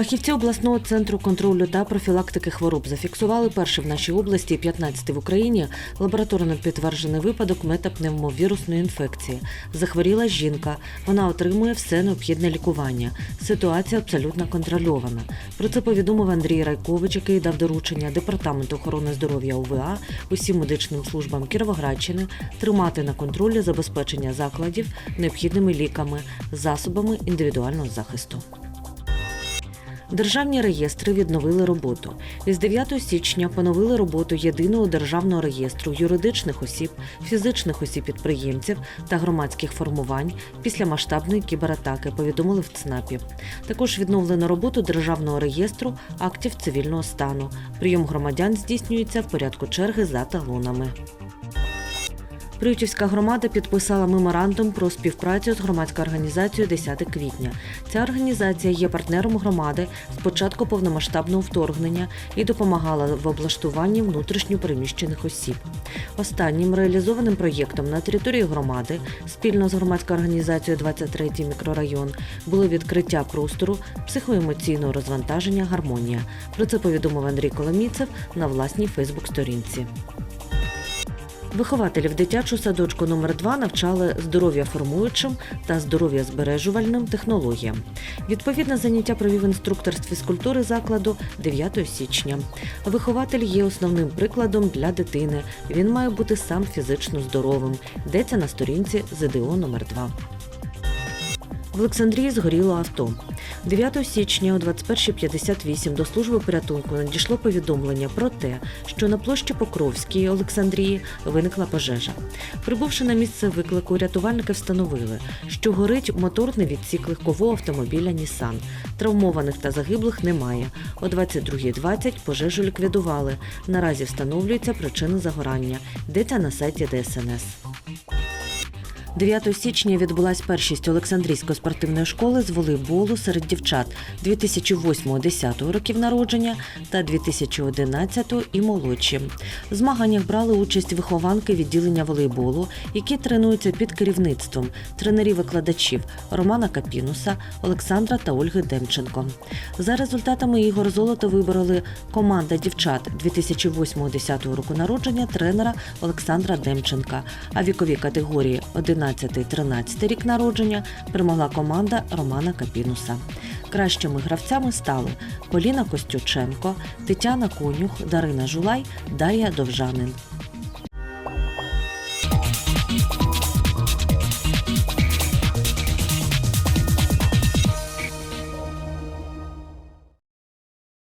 Фахівці обласного центру контролю та профілактики хвороб зафіксували перший в нашій області і 15 в Україні лабораторно підтверджений випадок метапневмовірусної інфекції. Захворіла жінка. Вона отримує все необхідне лікування. Ситуація абсолютно контрольована. Про це повідомив Андрій Райкович, який дав доручення департаменту охорони здоров'я УВА усім медичним службам Кіровоградщини тримати на контролі забезпечення закладів необхідними ліками, засобами індивідуального захисту. Державні реєстри відновили роботу. Із 9 січня поновили роботу єдиного державного реєстру юридичних осіб, фізичних осіб підприємців та громадських формувань після масштабної кібератаки, повідомили в ЦНАПі. Також відновлено роботу державного реєстру актів цивільного стану. Прийом громадян здійснюється в порядку черги за талонами. Приютівська громада підписала меморандум про співпрацю з громадською організацією 10 квітня. Ця організація є партнером громади з початку повномасштабного вторгнення і допомагала в облаштуванні внутрішньо переміщених осіб. Останнім реалізованим проєктом на території громади спільно з громадською організацією 23 мікрорайон було відкриття простору психоемоційного розвантаження гармонія. Про це повідомив Андрій Коломійцев на власній Фейсбук-сторінці. Вихователів дитячого садочку номер 2 навчали здоров'я формуючим та здоров'я збережувальним технологіям. Відповідне заняття провів інструктор з фізкультури закладу 9 січня. Вихователь є основним прикладом для дитини. Він має бути сам фізично здоровим. Йдеться на сторінці ЗДО номер 2 в Олександрії згоріло авто. 9 січня о 21.58 до служби порятунку надійшло повідомлення про те, що на площі Покровській Олександрії виникла пожежа. Прибувши на місце виклику, рятувальники встановили, що горить моторний відсік легкового автомобіля Нісан. Травмованих та загиблих немає. О 22.20 пожежу ліквідували. Наразі встановлюється причина загорання. Йдеться на сайті ДСНС. 9 січня відбулась першість Олександрійської спортивної школи з волейболу серед дівчат 2008-10 років народження та 2011 і молодші. В змаганнях брали участь вихованки відділення волейболу, які тренуються під керівництвом тренерів-викладачів Романа Капінуса, Олександра та Ольги Демченко. За результатами ігор золото вибороли команда дівчат 2008-10 року народження тренера Олександра Демченка, а вікові категорії 11-13 рік народження перемогла команда Романа Капінуса. Кращими гравцями стали Поліна Костюченко, Тетяна Конюх, Дарина Жулай, Дар'я Довжанин.